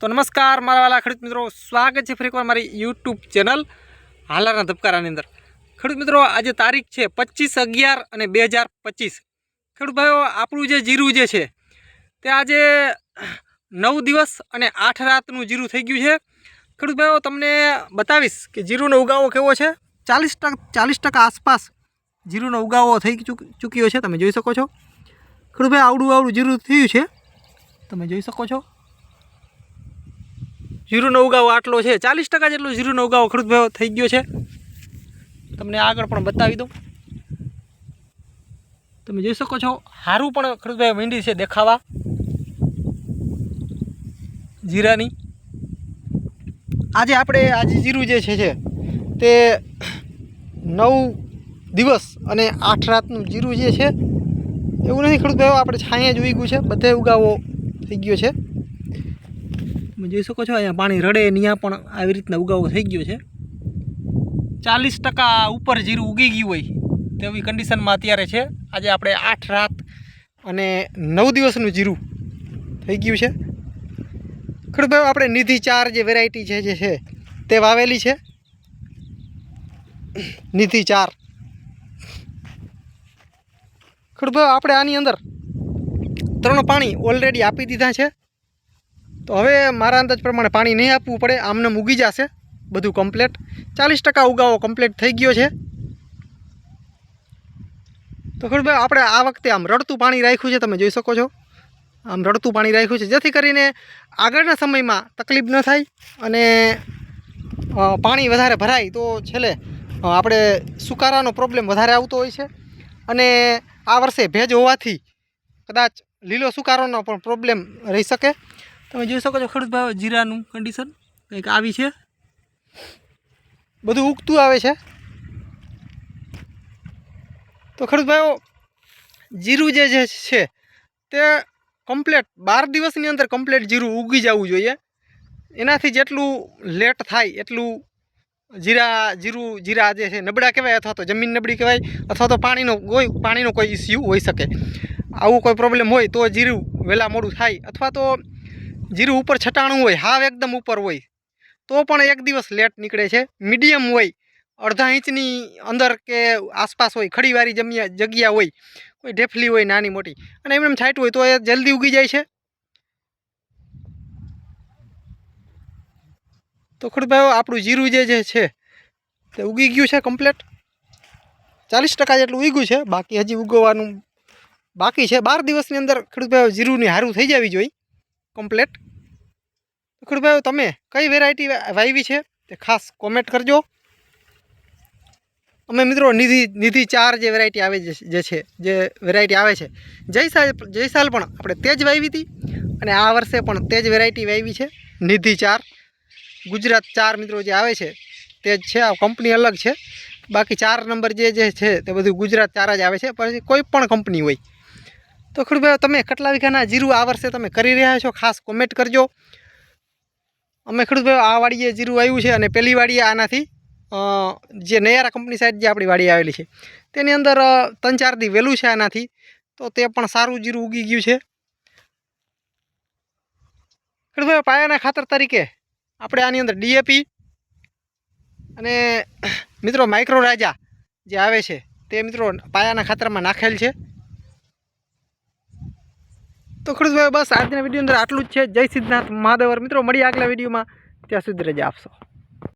તો નમસ્કાર, મારા વાલા ખેડૂત મિત્રો. સ્વાગત છે ફરીકવાર મારી યુટ્યુબ ચેનલ હાલારના ધબકારાની અંદર. ખેડૂત મિત્રો, આજે તારીખ છે પચીસ અગિયાર અને બે હજાર પચીસ. ખેડૂત ભાઈઓ, આપણું જે જીરું જે છે, તે આજે નવ દિવસ અને આઠ રાતનું જીરું થઈ ગયું છે. ખેડૂત ભાઈઓ, તમને બતાવીશ કે જીરુનો ઉગાવો કેવો છે. ચાલીસ ટકા ચાલીસ ટકા આસપાસ જીરુનો ઉગાવો થઈ ચૂક, ચૂક્યો છે. તમે જોઈ શકો છો. ખેડૂત ભાઈ આવડું આવડું જીરું થયું છે. તમે જોઈ શકો છો. જીરુનો ઉગાવો આટલો છે, ચાલીસ ટકા જેટલો જીરુનો ઉગાવો ખેડૂત ભાઈઓ થઈ ગયો છે. તમને આગળ પણ બતાવી દઉં. તમે જોઈ શકો છો, હારું પણ ખેડૂત ભાઈ મીંડી છે દેખાવા. જીરાની. આજે આપણે, આજે જીરું જે છે તે નવ દિવસ અને આઠ રાતનું જીરું જે છે, એવું નથી ખેડૂત ભાઈઓ આપણે છાંયે જ ઉગ્યું છે, બધે ઉગાવો થઈ ગયો છે. તમે જોઈ શકો છો, અહીંયા પાણી રડે ત્યાં પણ આવી રીતના ઉગાવો થઈ ગયો છે. ચાલીસ ટકા ઉપર જીરું ઉગી ગયું હોય તેવી કન્ડિશનમાં અત્યારે છે. આજે આપણે આઠ રાત અને નવ દિવસનું જીરું થઈ ગયું છે. ખેડૂતભાઈ આપણે નિધિ ચાર જે વેરાયટી છે, જે છે તે વાવેલી છે. નિધિ ચાર. ખેડૂતભાઈ આપણે આની અંદર ત્રણ પાણી ઓલરેડી આપી દીધા છે. તો હવે મારા અંદાજ પ્રમાણે પાણી નહીં આપવું પડે, આમને ઉગી જશે, બધું કમ્પ્લેટ ચાલીસ ટકા ઉગાવો કમ્પ્લેટ થઈ ગયો છે. તો ખરું આપણે આ વખતે આમ રડતું પાણી રાખ્યું છે, તમે જોઈ શકો છો. આમ રડતું પાણી રાખ્યું છે, જેથી કરીને આગળના સમયમાં તકલીફ ન થાય અને પાણી વધારે ભરાય તો છેલ્લે આપણે સુકારાનો પ્રોબ્લેમ વધારે આવતો હોય છે. અને આ વર્ષે ભેજ હોવાથી કદાચ લીલો સુકારોનો પણ પ્રોબ્લેમ રહી શકે. તમે જોઈ શકો છો ખેડૂત ભાઈ જીરાનું કન્ડિશન કંઈક આવી છે. બધું ઉગતું આવે છે. તો ખેડૂત ભાઈઓ, જીરું જે જે છે તે કમ્પ્લેટ બાર દિવસની અંદર કમ્પ્લેટ જીરું ઉગી જવું જોઈએ. એનાથી જેટલું લેટ થાય એટલું જીરા, જીરું, જીરા જે છે નબળા કહેવાય અથવા તો જમીન નબળી કહેવાય અથવા તો પાણીનો કોઈ પાણીનો કોઈ ઇસ્યુ હોઈ શકે. આવું કોઈ પ્રોબ્લેમ હોય તો જીરું વહેલા મોડું થાય અથવા તો જીરું ઉપર છટાણું હોય, હાવ એકદમ ઉપર હોય, તો પણ એક દિવસ લેટ નીકળે છે. મીડિયમ હોય, અડધા ઇંચની અંદર કે આસપાસ હોય, ખડીવાળી જમ્યા, જગ્યા હોય, કોઈ ઢેફલી હોય, નાની મોટી, અને એમ એમ છાંટવું હોય તો એ જલ્દી ઉગી જાય છે. તો ખડભાઈઓ આપણું જીરું જે છે, તે ઉગી ગયું છે કમ્પ્લેટ ચાલીસ ટકા જેટલું ઉગ્યું છે, બાકી હજી ઉગવાનું બાકી છે. બાર દિવસની અંદર ખેડૂતભાઈઓ જીરુંની હારું થઈ જવી જોઈએ. કમ્પ્લેટ ખુડભાઈ તમે કઈ વેરાયટી વાવી છે? તે ખાસ કોમેન્ટ કરજો. અમે મિત્રો નિધિ નિધિ ચાર જે વેરાયટી આવે જે છે, જે વેરાયટી આવે છે જયસાલ જયસાલ પણ આપણે તે જ વાવી હતી અને આ વર્ષે પણ તે જ વેરાયટી વાવી છે, નિધિ ચાર. ગુજરાત ચાર મિત્રો જે આવે છે, તે જ છે, આ કંપની અલગ છે. બાકી ચાર નંબર જે જે છે, તે બધું ગુજરાત ચાર જ આવે છે પછી કોઈ પણ કંપની હોય. તો ખડુભાઈ તમે કેટલા વીઘાના જીરું આ વર્ષે તમે કરી રહ્યા છો? ખાસ કોમેન્ટ કરજો. અમે ખડુભાઈ આ વાડીએ જીરું આવ્યું છે અને પહેલી વાડીએ આનાથી જે નયારા કંપની સાઈડ જે આપણી વાડી આવેલી છે, તેની અંદર ત્રણ ચાર દી વહેલું છે આનાથી, તો તે પણ સારું જીરું ઉગી ગયું છે. ખડુભાઈ પાયાના ખાતર તરીકે આપણે આની અંદર ડીએપી અને મિત્રો માઇક્રો રાજા જે આવે છે, તે મિત્રો પાયાના ખાતરમાં નાખેલ છે. તો ખેડૂતભાઈ બસ આજના વીડિયો અંદર આટલું જ છે. જય સિદ્ધનાથ મહાદેવર. મિત્રો, મળીએ આગલા વિડીયોમાં. ત્યાં સુધી રજા આપશો.